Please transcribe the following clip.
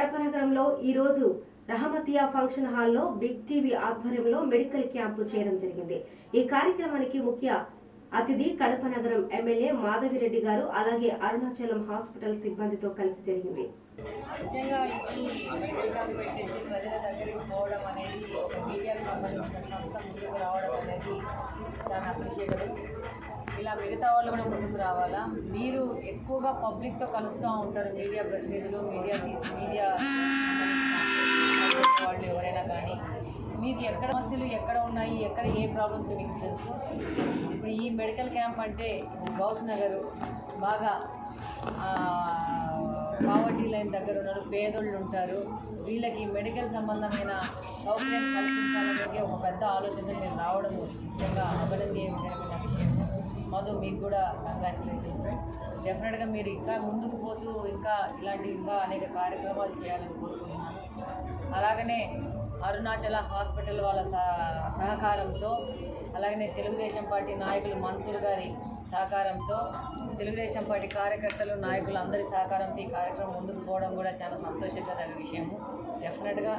ఆధ్వర్యంలో ఈరోజు రహమతియా ఫంక్షన్ హాల్లో బిగ్ టీవీ ఆధ్వర్యంలో మెడికల్ క్యాంపు చేయడం జరిగింది. ఈ కార్యక్రమానికి ముఖ్య అతిథి కడప నగరం ఎమ్మెల్యే మాధవిరెడ్డి గారు అలాగే అరుణాచలం హాస్పిటల్ సిబ్బందితో కలిసి జరిగింది. ముఖ్యంగా ఈ పెట్టేసి ప్రజల దగ్గరికి పోవడం అనేది సంబంధించిన సంస్థ ముందుకు రావడం అనేది చాలా అప్రిషియేటబుల్. ఇలా మిగతా వాళ్ళు కూడా ముందుకు రావాలా? మీరు ఎక్కువగా పబ్లిక్తో కలుస్తూ ఉంటారు మీడియా ప్రతినిధులు మీడియా మీడియా వాళ్ళు ఎవరైనా కానీ. మీకు ఎక్కడ సమస్యలు ఎక్కడ ఉన్నాయి ఎక్కడ ఏ ప్రాబ్లమ్స్ మీకు తెలుసు? ఇప్పుడు ఈ మెడికల్ క్యాంప్ అంటే గౌస్ నగరు బాగా పావర్టీ లైన్ దగ్గర ఉన్నారు పేదోళ్ళు ఉంటారు. వీళ్ళకి మెడికల్ సంబంధమైన సౌకర్యం కల్పించాలనేది ఒక పెద్ద ఆలోచన మీరు రావడం ముఖ్యంగా అభినందనీయమైన విషయం. మధు మీకు కూడా కంగ్రాచులేషన్స్ డెఫినెట్గా మీరు ఇంకా ముందుకు పోతూ ఇంకా ఇలాంటి ఇంకా అనేక కార్యక్రమాలు చేయాలని కోరుకుంటున్నాను. అలాగనే అరుణాచల హాస్పిటల్ వాళ్ళ సహకారంతో అలాగనే తెలుగుదేశం పార్టీ నాయకులు మన్సూర్ గారి సహకారంతో తెలుగుదేశం పార్టీ కార్యకర్తలు నాయకులు అందరి సహకారంతో ఈ కార్యక్రమం ముందుకు పోవడం కూడా చాలా సంతోషించదగ్గ విషయము. డెఫినెట్గా